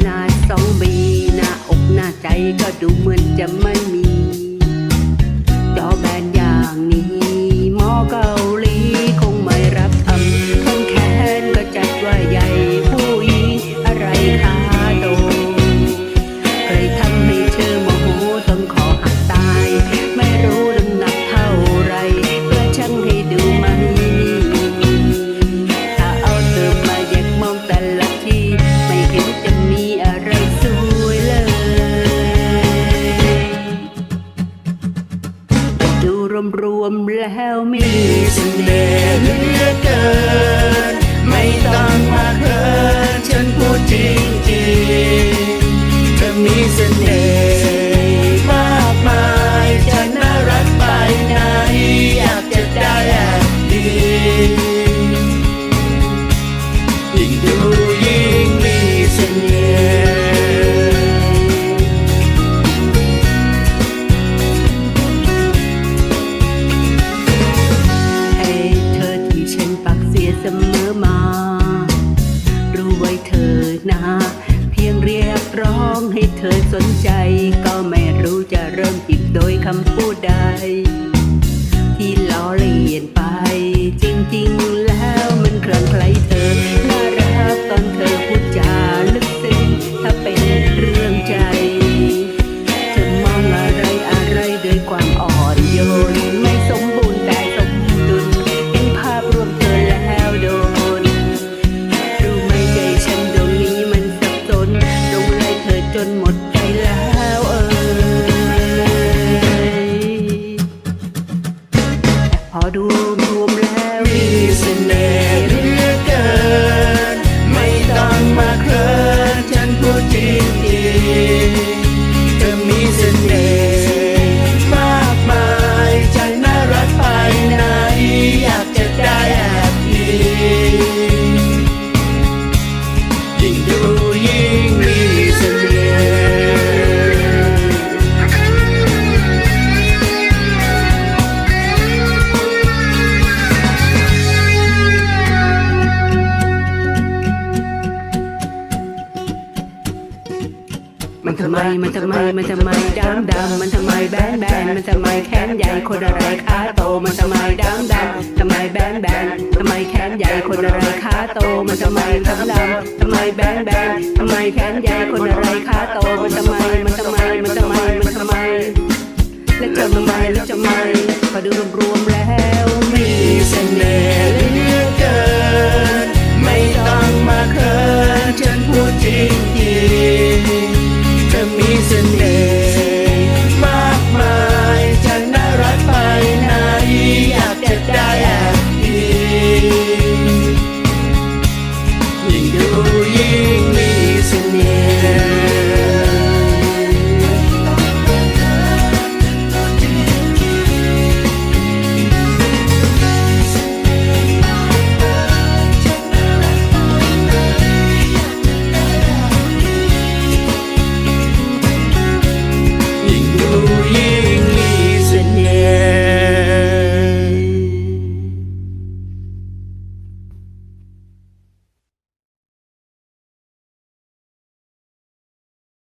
ขนาดสองบีหน้าอกหน้าใจก็ดูเหมือนจะไม่ รวมๆแล้วมีเสน่ห์เหลือเกิน ไม่ต้องมาเคินฉัน ร้องให้เธอสนใจ ก็ไม่รู้จะเริ่มจิบโดยคำพูดใด ที่ล้อเลียนไปจริงๆ แทำไม มันทำไม มันทำไมดำดำมันทำไมแบนแบนมันทำไมแขนใหญ่คนอะไรขาโต มันทำไมดำดำทำไมแบนแบนทำไมแขนใหญ่คนอะไรขาโต มันทำไมดำดำทำไมแบนแบนทำไมแขนใหญ่คนอะไรขาโต มันทำไม มันทำไม มันทำไม มันทำไม และจะทำไมและจะทำไม่าอดูรวม